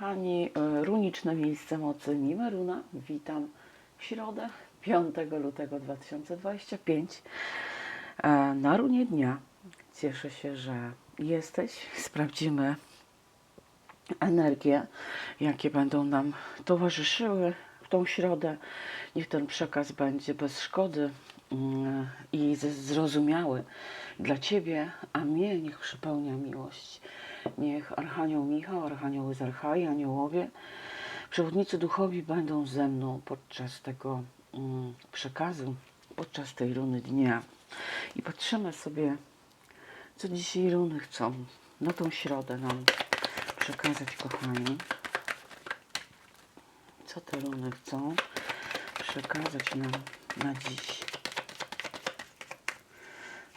kochani, e, runiczne miejsce mocy Nimeruna. Witam w środę 5 lutego 2025 e, na runie dnia. Cieszę się, że jesteś. Sprawdzimy energie, jakie będą nam towarzyszyły w tą środę. Niech ten przekaz będzie bez szkody mm, i zrozumiały dla Ciebie, a mnie niech przepełnia miłość. Niech Archanioł Michał, Archanioły z Archai, Aniołowie, przewodnicy duchowi będą ze mną podczas tego mm, przekazu, podczas tej runy dnia. I patrzymy sobie, co dzisiaj runy chcą na tą środę nam przekazać, kochani. Co te runy chcą przekazać nam na dziś?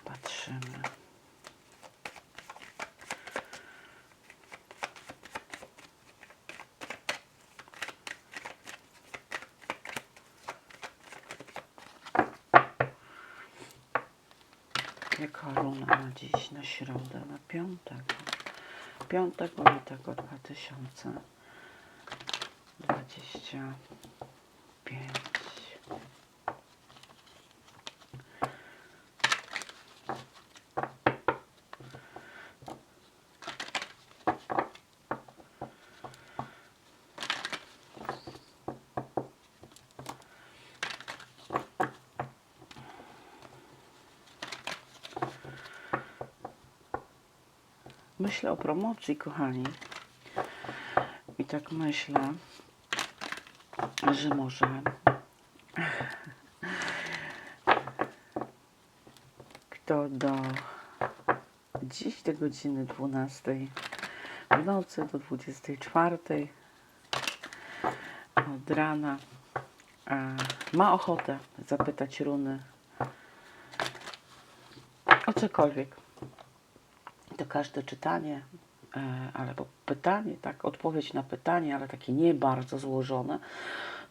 Patrzymy. Jaka runa na dziś, na środę, na piątek? 5 lutego 2025. Myślę o promocji, kochani. I tak myślę, że może kto do dziś do godziny 12 w nocy do 24 od rana e, ma ochotę zapytać runy o cokolwiek to każde czytanie, e, albo pytanie, tak, odpowiedź na pytanie, ale takie nie bardzo złożone,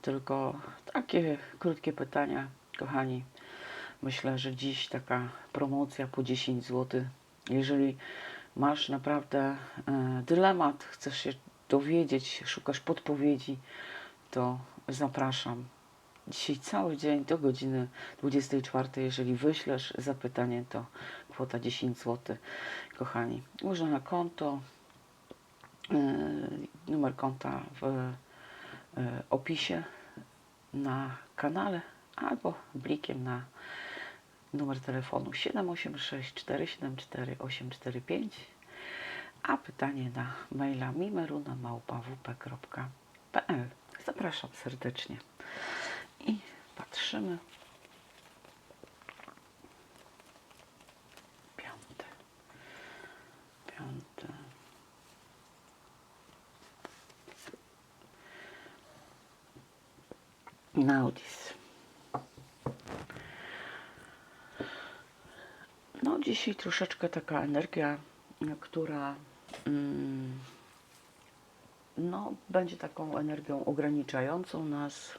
tylko takie krótkie pytania, kochani. Myślę, że dziś taka promocja po 10 zł. Jeżeli masz naprawdę e, dylemat, chcesz się dowiedzieć, szukasz podpowiedzi, to zapraszam. Dzisiaj cały dzień do godziny 24. Jeżeli wyślesz zapytanie, to kwota 10 zł. Kochani, może na konto, yy, numer konta w yy, opisie na kanale albo blikiem na numer telefonu 786 474 845 a pytanie na maila mimeruna.wp.pl Zapraszam serdecznie. Patrzymy. Piąty. Piąty. Naudis. No dzisiaj troszeczkę taka energia, która mm, no, będzie taką energią ograniczającą nas.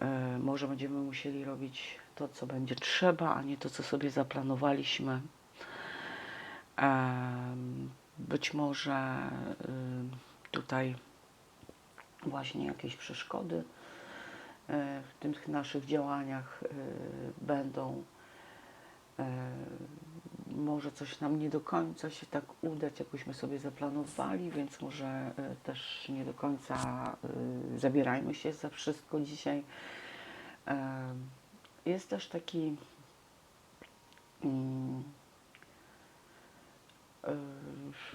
E, może będziemy musieli robić to, co będzie trzeba, a nie to, co sobie zaplanowaliśmy. Być może y, tutaj właśnie jakieś przeszkody e, w tych naszych działaniach y, będą. E, Może coś nam nie do końca się tak udać, jakośmy sobie zaplanowali, więc może y, też nie do końca y, zabierajmy się za wszystko dzisiaj. Em, Jest też taki mm,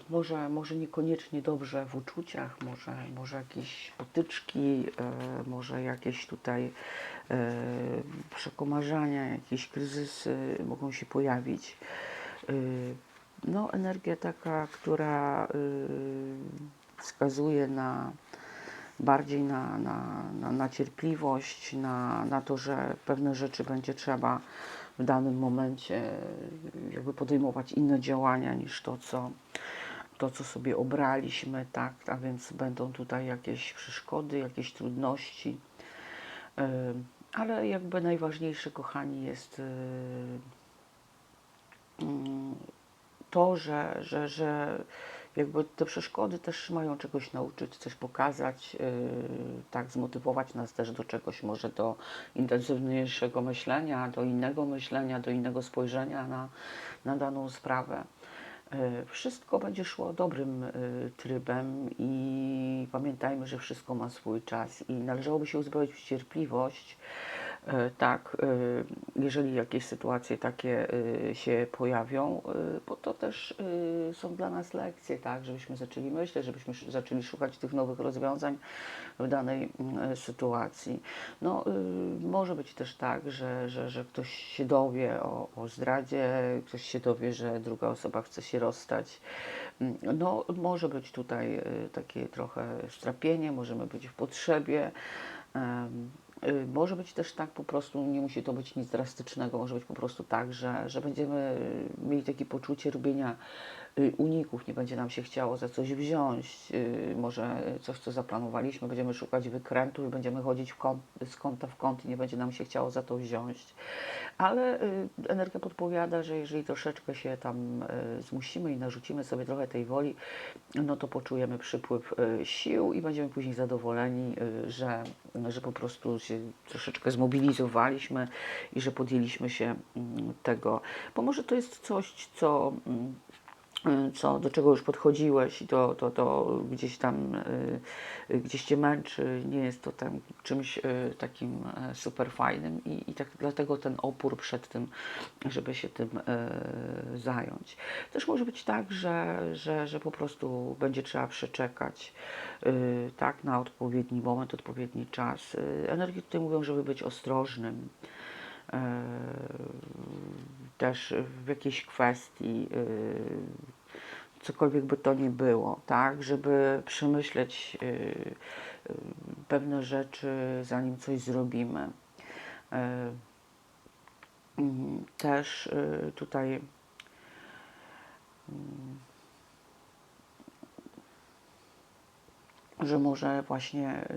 może, może niekoniecznie dobrze w uczuciach, może, może jakieś potyczki, może jakieś tutaj przekomarzania, jakieś kryzysy mogą się pojawić. Y, No, energia taka, która y, wskazuje na bardziej na, na, na, na cierpliwość, na, na to, że pewne rzeczy będzie trzeba w danym momencie y, jakby podejmować inne działania niż to, co, to, co sobie obraliśmy, tak, a więc będą tutaj jakieś przeszkody, jakieś trudności. Ale jakby najważniejsze, kochani, jest to, że, że, że jakby te przeszkody też mają czegoś nauczyć, coś pokazać, yy, tak, zmotywować nas też do czegoś, może do intensywniejszego myślenia, do innego myślenia, do innego spojrzenia na, na daną sprawę. Yy, Wszystko będzie szło dobrym yy, trybem i pamiętajmy, że wszystko ma swój czas i należałoby się uzbroić w cierpliwość, Tak, e, jeżeli jakieś sytuacje takie e, się pojawią, e, bo to też e, są dla nas lekcje, tak, żebyśmy zaczęli myśleć, żebyśmy zaczęli szukać tych nowych rozwiązań w danej mm, sytuacji. No, może być też tak, że, że, że ktoś się dowie o, o zdradzie, ktoś się dowie, że druga osoba chce się rozstać. Mm, No, może być tutaj takie trochę strapienie, możemy być w potrzebie. Y, Może być też tak po prostu, nie musi to być nic drastycznego, może być po prostu tak, że, że będziemy mieli takie poczucie robienia uników, nie będzie nam się chciało za coś wziąć, y, może coś, co zaplanowaliśmy, będziemy szukać wykrętu i będziemy chodzić kąt, z kąta w kąt i nie będzie nam się chciało za to wziąć. Ale y, energia podpowiada, że jeżeli troszeczkę się tam y, zmusimy i narzucimy sobie trochę tej woli, no to poczujemy przypływ y, sił i będziemy później zadowoleni, y, że, że po prostu się troszeczkę zmobilizowaliśmy i że podjęliśmy się mm, tego. Bo może to jest coś, co. y, co, do czego już podchodziłeś i to, to, to gdzieś tam, y, y, gdzieś Cię męczy, nie jest to tam czymś y, takim e, super fajnym i, i tak dlatego ten opór przed tym, żeby się tym e, zająć. Też może być tak, że, że, że po prostu będzie trzeba przeczekać y, tak, na odpowiedni moment, odpowiedni czas. Y, Energie tutaj mówią, żeby być ostrożnym, też w jakiejś kwestii, y, cokolwiek by to nie było, tak, żeby przemyśleć y, pewne rzeczy, zanim coś zrobimy. E, mm, Też tutaj że może właśnie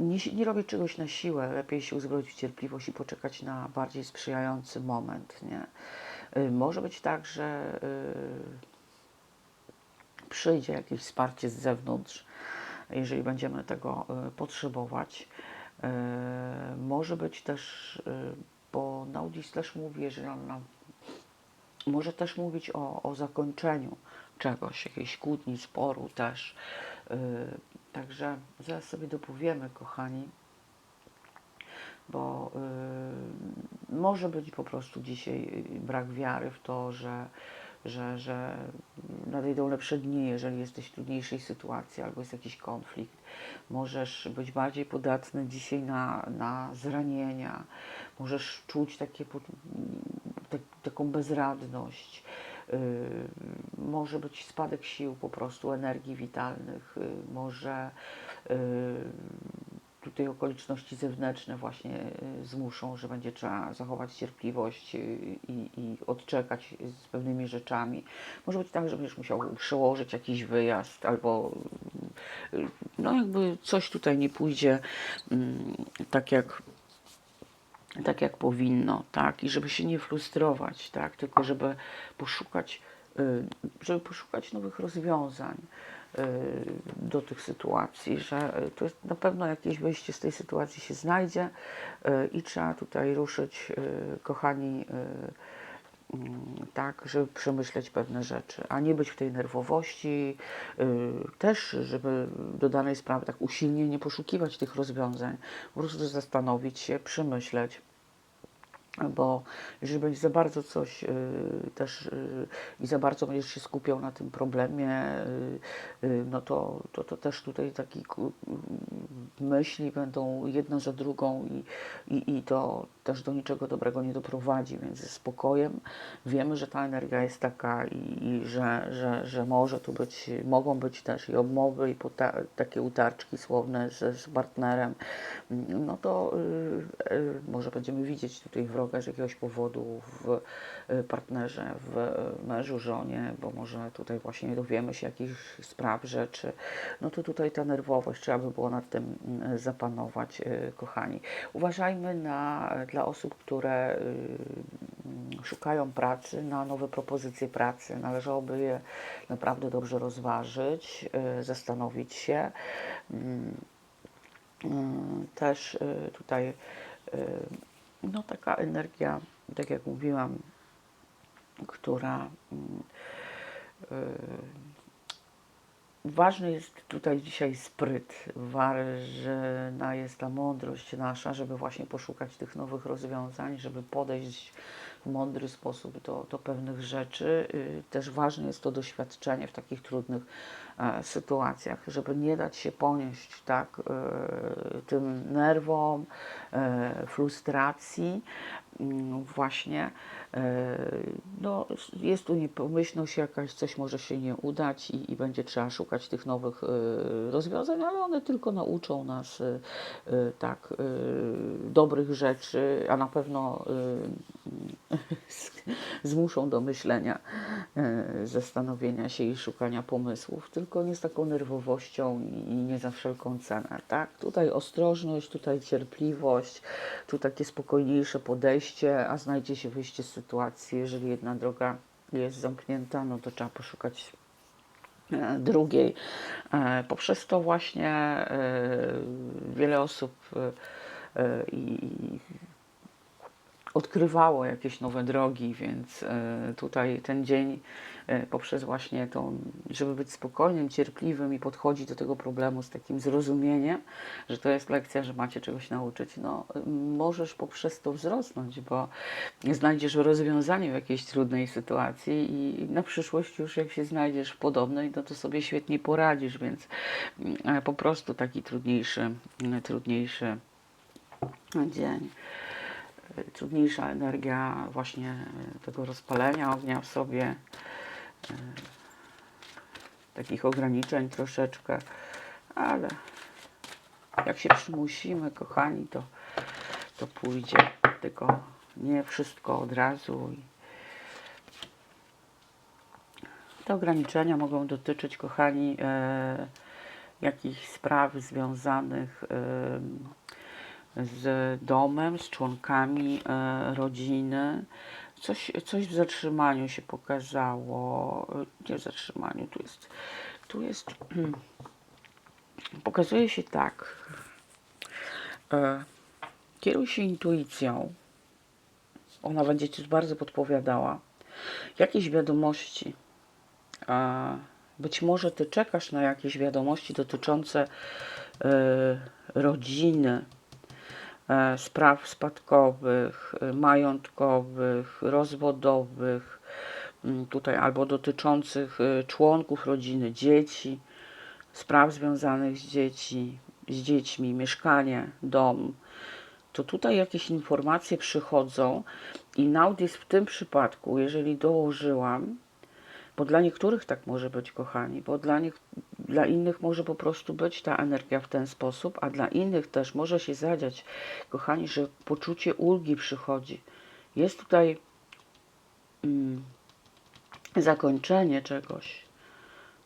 nie, nie robić czegoś na siłę, lepiej się uzbroić w cierpliwość i poczekać na bardziej sprzyjający moment, nie? Y, Może być tak, że y, przyjdzie jakieś wsparcie z zewnątrz, jeżeli będziemy tego y, potrzebować. Może być też, bo Naudis też mówi, że nam, nam może też mówić o, o zakończeniu czegoś, jakiejś kłótni, sporu też. Także zaraz sobie dopowiemy, kochani, bo yy, może być po prostu dzisiaj yy, brak wiary w to, że, że, że nadejdą lepsze dni, jeżeli jesteś w trudniejszej sytuacji albo jest jakiś konflikt. Możesz być bardziej podatny dzisiaj na, na zranienia, możesz czuć takie, taką bezradność. Yy, może być spadek sił po prostu, energii witalnych, yy, może yy, tutaj okoliczności zewnętrzne właśnie zmuszą, że będzie trzeba zachować cierpliwość i, i odczekać z pewnymi rzeczami. Może być tak, że będziesz musiał przełożyć jakiś wyjazd albo no jakby coś tutaj nie pójdzie mm, tak jak tak jak powinno, tak, i żeby się nie frustrować, tak, tylko żeby poszukać, y, żeby poszukać nowych rozwiązań y, do tych sytuacji, że y, to jest na pewno jakieś wyjście z tej sytuacji się znajdzie i trzeba tutaj ruszyć, kochani, tak, żeby przemyśleć pewne rzeczy, a nie być w tej nerwowości, y, też, żeby do danej sprawy tak usilnie nie poszukiwać tych rozwiązań, po prostu zastanowić się, przemyśleć. Bo jeżeli będziesz za bardzo coś y, też y, i za bardzo będziesz się skupiał na tym problemie, y, y, no to, to, to też tutaj y, myśli będą jedna za drugą i, i, i to też do niczego dobrego nie doprowadzi, więc ze spokojem wiemy, że ta energia jest taka i, i że, że, że może tu być, mogą być też i obmowy i takie utarczki słowne z, z partnerem, no to y, y, może będziemy widzieć tutaj wroga z jakiegoś powodu w y, partnerze, w y, mężu, żonie, bo może tutaj właśnie dowiemy się jakichś spraw, rzeczy, no to tutaj ta nerwowość, trzeba by było nad tym zapanować, y, kochani. Uważajmy na, dla osób, które y, szukają pracy, na nowe propozycje pracy. Należałoby je naprawdę dobrze rozważyć, y, zastanowić się. Mm, mm, Też y, tutaj y, no, taka energia, tak jak mówiłam, która mm, ważny jest tutaj dzisiaj spryt, ważna jest ta mądrość nasza, żeby właśnie poszukać tych nowych rozwiązań, żeby podejść w mądry sposób do, do pewnych rzeczy. Y, Też ważne jest to doświadczenie w takich trudnych e, sytuacjach, żeby nie dać się ponieść tak e, tym nerwom, e, frustracji, mm, właśnie no, jest tu niepomyślność jakaś, coś może się nie udać i, i będzie trzeba szukać tych nowych rozwiązań, ale one tylko nauczą nas tak dobrych rzeczy, a na pewno zmuszą do myślenia, e, zastanowienia się i szukania pomysłów, tylko nie z taką nerwowością i nie za wszelką cenę, tak? Tutaj ostrożność, tutaj cierpliwość, tu takie spokojniejsze podejście, a znajdzie się wyjście z sytuacji, jeżeli jedna droga jest zamknięta, no to trzeba poszukać e, drugiej. E, Poprzez to właśnie wiele osób i odkrywało jakieś nowe drogi, więc e, tutaj ten dzień e, poprzez właśnie tą, żeby być spokojnym, cierpliwym i podchodzić do tego problemu z takim zrozumieniem, że to jest lekcja, że macie czegoś nauczyć, no możesz poprzez to wzrosnąć, bo znajdziesz rozwiązanie w jakiejś trudnej sytuacji i na przyszłość już jak się znajdziesz w podobnej, no to sobie świetnie poradzisz, więc e, po prostu taki trudniejszy, trudniejszy dzień trudniejsza energia właśnie e, tego rozpalenia ognia w sobie, e, takich ograniczeń troszeczkę, ale jak się przymusimy, kochani, to, to pójdzie, tylko nie wszystko od razu. Te ograniczenia mogą dotyczyć, kochani, e, jakichś spraw związanych e, z domem, z członkami e, rodziny. Coś, coś w zatrzymaniu się pokazało. Nie w zatrzymaniu, tu jest. Tu jest. Pokazuje się tak. E, kieruj się intuicją. Ona będzie ci bardzo podpowiadała. Jakieś wiadomości. E, być może ty czekasz na jakieś wiadomości dotyczące rodziny spraw spadkowych, e, majątkowych, rozwodowych, tutaj albo dotyczących e, członków rodziny, dzieci, spraw związanych z dzieci, z dziećmi, mieszkanie, dom. To tutaj jakieś informacje przychodzą i naud jest w tym przypadku, jeżeli dołożyłam, bo dla niektórych tak może być, kochani, bo dla, nich, dla innych może po prostu być ta energia w ten sposób, a dla innych też może się zadziać, kochani, że poczucie ulgi przychodzi. Jest tutaj mm, zakończenie czegoś,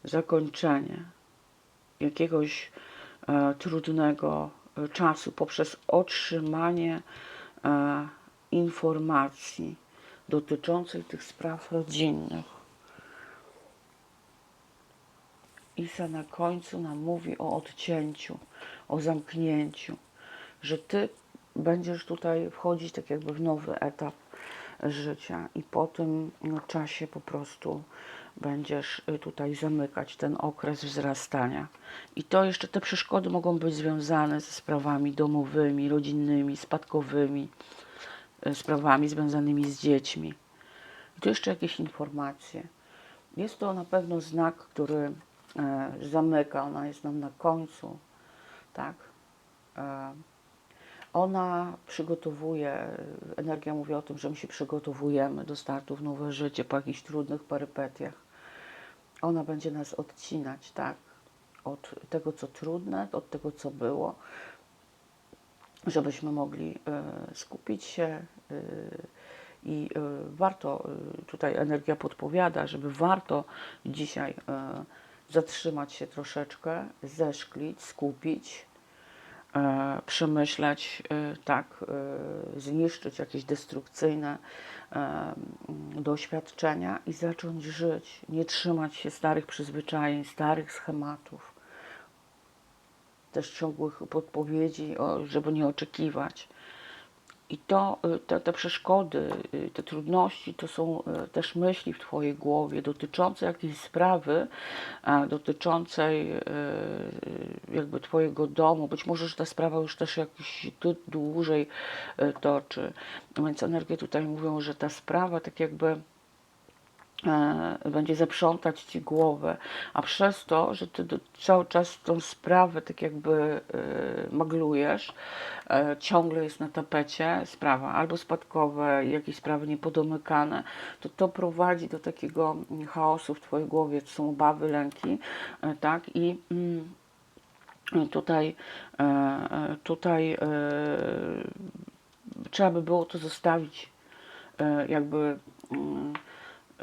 zakończenie jakiegoś e, trudnego czasu poprzez otrzymanie e, informacji dotyczących tych spraw rodzinnych. Isa na końcu nam mówi o odcięciu, o zamknięciu, że ty będziesz tutaj wchodzić tak jakby w nowy etap życia i po tym no, czasie po prostu będziesz y, tutaj zamykać ten okres wzrastania. I to jeszcze te przeszkody mogą być związane ze sprawami domowymi, rodzinnymi, spadkowymi, y, sprawami związanymi z dziećmi. I tu jeszcze jakieś informacje. Jest to na pewno znak, który zamyka, ona jest nam na końcu, tak? E, ona przygotowuje, energia mówi o tym, że my się przygotowujemy do startu w nowe życie po jakichś trudnych perypetiach. Ona będzie nas odcinać, tak? Od tego, co trudne, od tego, co było, żebyśmy mogli e, skupić się e, i e, warto, e, tutaj energia podpowiada, żeby warto dzisiaj e, zatrzymać się troszeczkę, zeszklić, skupić, e, przemyśleć, e, tak, e, zniszczyć jakieś destrukcyjne e, doświadczenia i zacząć żyć. Nie trzymać się starych przyzwyczajeń, starych schematów, też ciągłych podpowiedzi, żeby nie oczekiwać. I to, y, te, te przeszkody, y, te trudności to są y, też myśli w Twojej głowie dotyczące jakiejś sprawy, dotyczącej jakby Twojego domu. Być może, że ta sprawa już też jakiś dłużej toczy. Więc energie tutaj mówią, że ta sprawa tak jakby będzie zaprzątać ci głowę, a przez to, że ty cały czas tą sprawę tak jakby e, maglujesz, e, ciągle jest na tapecie sprawa albo spadkowe, jakieś sprawy niepodomykane, to to prowadzi do takiego mm, chaosu w twojej głowie, to są obawy, lęki, e, tak, i mm, tutaj, e, e, tutaj e, trzeba by było to zostawić e, jakby mm,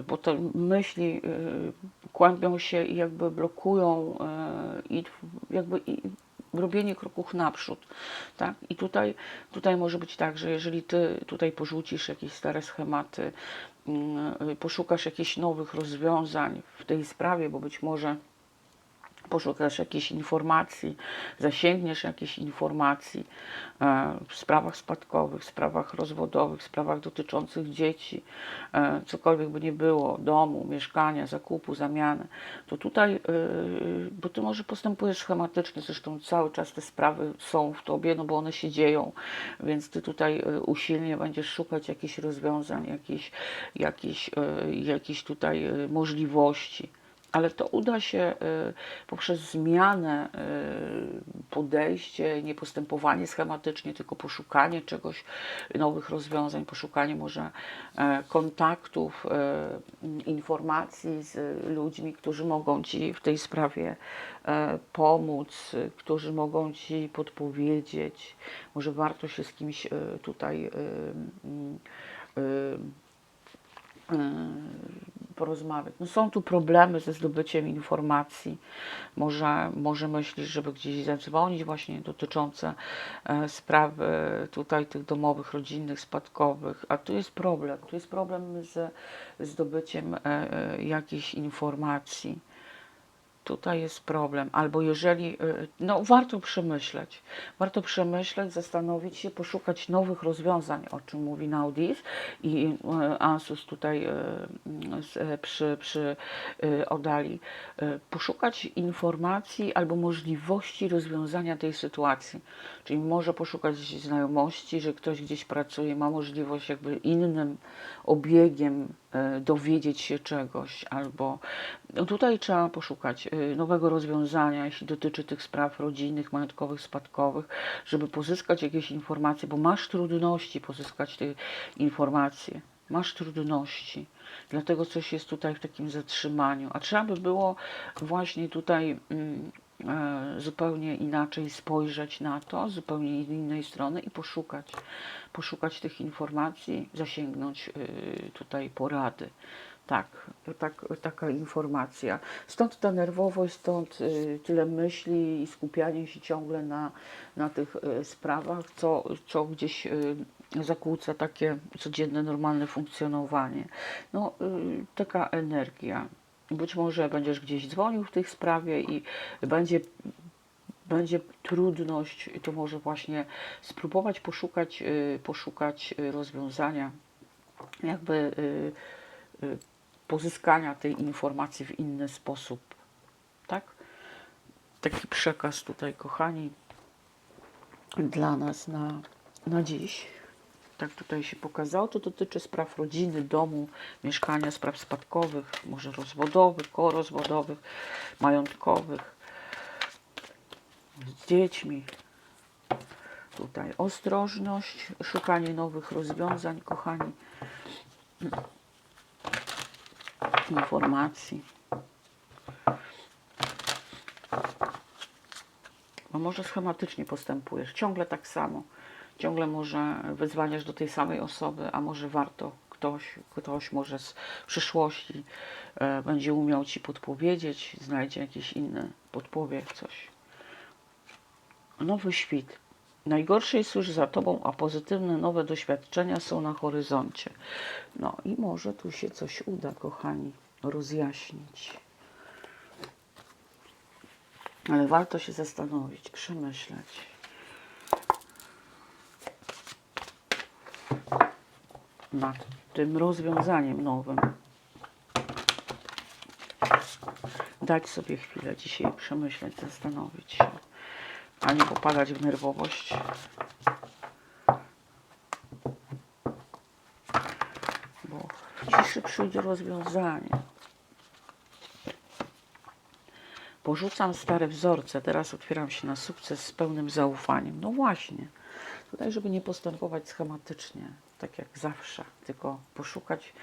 bo te myśli y, kłębią się i jakby blokują y, i jakby i robienie kroków naprzód, tak? I tutaj, tutaj może być tak, że jeżeli ty tutaj porzucisz jakieś stare schematy, y, poszukasz jakichś nowych rozwiązań w tej sprawie, bo być może poszukasz jakiejś informacji, zasięgniesz jakiejś informacji e, w sprawach spadkowych, w sprawach rozwodowych, w sprawach dotyczących dzieci, e, cokolwiek by nie było, domu, mieszkania, zakupu, zamiany, to tutaj, e, bo ty może postępujesz schematycznie, zresztą cały czas te sprawy są w tobie, no bo one się dzieją, więc ty tutaj usilnie będziesz szukać jakichś rozwiązań, jakichś, jakichś, jakichś tutaj możliwości ale to uda się y, poprzez zmianę, y, podejście, nie postępowanie schematycznie, tylko poszukanie czegoś, nowych rozwiązań, poszukanie może e, kontaktów, e, informacji z ludźmi, którzy mogą Ci w tej sprawie e, pomóc, y, którzy mogą Ci podpowiedzieć. Może warto się z kimś tutaj y, y, y, porozmawiać. No są tu problemy ze zdobyciem informacji. Może, może myślisz, żeby gdzieś zadzwonić właśnie dotyczące e, sprawy tutaj tych domowych, rodzinnych, spadkowych, a tu jest problem. Tu jest problem z zdobyciem e, e, jakichś informacji tutaj jest problem. Albo jeżeli, y, no warto przemyśleć, warto przemyśleć, zastanowić się, poszukać nowych rozwiązań, o czym mówi Naudis i y, Ansus tutaj y, przy, przy Odali, poszukać informacji albo możliwości rozwiązania tej sytuacji. Czyli może poszukać znajomości, że ktoś gdzieś pracuje, ma możliwość jakby innym obiegiem dowiedzieć się czegoś, albo no tutaj trzeba poszukać e, nowego rozwiązania, jeśli dotyczy tych spraw rodzinnych, majątkowych, spadkowych, żeby pozyskać jakieś informacje, bo masz trudności pozyskać te informacje. Masz trudności, dlatego coś jest tutaj w takim zatrzymaniu. A trzeba by było właśnie tutaj mm, e, zupełnie inaczej spojrzeć na to, zupełnie innej strony i poszukać, poszukać tych informacji, zasięgnąć y, tutaj porady. Tak, tak, taka informacja. Stąd ta nerwowość, stąd y, tyle myśli i skupianie się ciągle na, na tych y, sprawach, co, co gdzieś zakłóca takie codzienne, normalne funkcjonowanie. No, taka energia. Być może będziesz gdzieś dzwonił w tej sprawie i będzie będzie trudność, to może właśnie spróbować poszukać, y, poszukać y, rozwiązania, jakby y, pozyskania tej informacji w inny sposób. Tak? Taki przekaz tutaj, kochani, dla nas na, na dziś. Tak tutaj się pokazało. To dotyczy spraw rodziny, domu, mieszkania, spraw spadkowych, może rozwodowych, korozwodowych, majątkowych z dziećmi. Tutaj ostrożność, szukanie nowych rozwiązań, kochani. Informacji. Bo może schematycznie postępujesz, ciągle tak samo. Ciągle może wyzwaniasz do tej samej osoby, a może warto ktoś, ktoś może z przyszłości e, będzie umiał Ci podpowiedzieć, znajdzie jakiś inny podpowiedź, coś nowy świt. Najgorsze jest już za tobą, a pozytywne nowe doświadczenia są na horyzoncie. No i może tu się coś uda, kochani, rozjaśnić. Ale warto się zastanowić, przemyśleć. Nad tym rozwiązaniem nowym. Dać sobie chwilę dzisiaj przemyśleć, zastanowić się, a nie popadać w nerwowość. Bo w ciszy przyjdzie rozwiązanie. Porzucam stare wzorce, teraz otwieram się na sukces z pełnym zaufaniem. No właśnie, tutaj, żeby nie postępować schematycznie, tak jak zawsze, tylko poszukać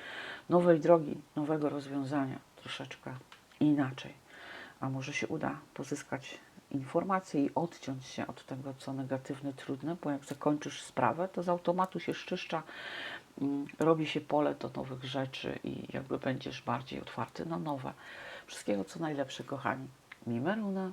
nowej drogi, nowego rozwiązania, troszeczkę inaczej. A może się uda pozyskać informacje i odciąć się od tego, co negatywne, trudne, bo jak zakończysz sprawę, to z automatu się szczyszcza, mm, robi się pole do nowych rzeczy i jakby będziesz bardziej otwarty na nowe. Wszystkiego co najlepsze, kochani. Mimeruna.